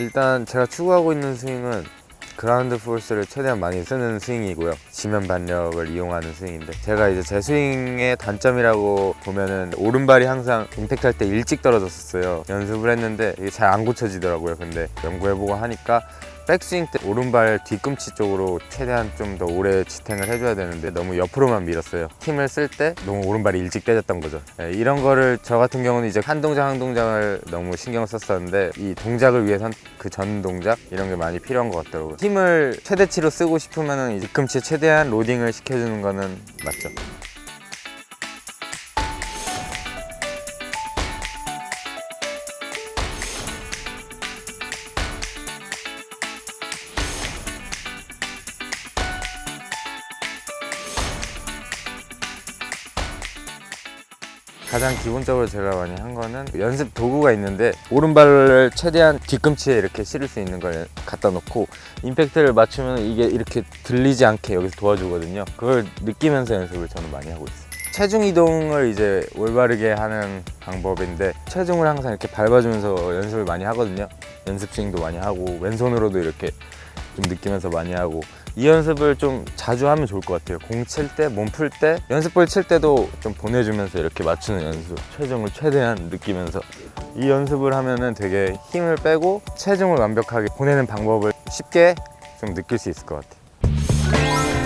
일단 제가 추구하고 있는 스윙은 그라운드 포스를 최대한 많이 쓰는 스윙이고요. 지면 반력을 이용하는 스윙인데 제가 이제 제 스윙의 단점이라고 보면은 오른발이 항상 임팩트 할 때 일찍 떨어졌었어요. 연습을 했는데 이게 잘 안 고쳐지더라고요. 근데 연구해보고 하니까 백스윙 때 오른발 뒤꿈치 쪽으로 최대한 좀 더 오래 지탱을 해줘야 되는데 너무 옆으로만 밀었어요. 힘을 쓸 때 너무 오른발이 일찍 빼졌던 거죠. 네, 이런 거를 저 같은 경우는 이제 한 동작 한 동작을 너무 신경 썼었는데 이 동작을 위해선 그 전 동작 이런 게 많이 필요한 것 같더라고요. 힘을 최대치로 쓰고 싶으면은 이 뒤꿈치에 최대한 로딩을 시켜주는 거는 맞죠. 가장 기본적으로 제가 많이 한 거는 연습 도구가 있는데 오른발을 최대한 뒤꿈치에 이렇게 실을 수 있는 걸 갖다 놓고 임팩트를 맞추면 이게 이렇게 들리지 않게 여기서 도와주거든요. 그걸 느끼면서 연습을 저는 많이 하고 있어요. 체중 이동을 이제 올바르게 하는 방법인데 체중을 항상 이렇게 밟아주면서 연습을 많이 하거든요. 연습 스윙도 많이 하고 왼손으로도 이렇게 좀 느끼면서 많이 하고 이 연습을 좀 자주 하면 좋을 것 같아요. 공 칠 때, 몸 풀 때, 연습볼 칠 때도 좀 보내주면서 이렇게 맞추는 연습, 체중을 최대한 느끼면서 이 연습을 하면은 되게 힘을 빼고 체중을 완벽하게 보내는 방법을 쉽게 좀 느낄 수 있을 것 같아요.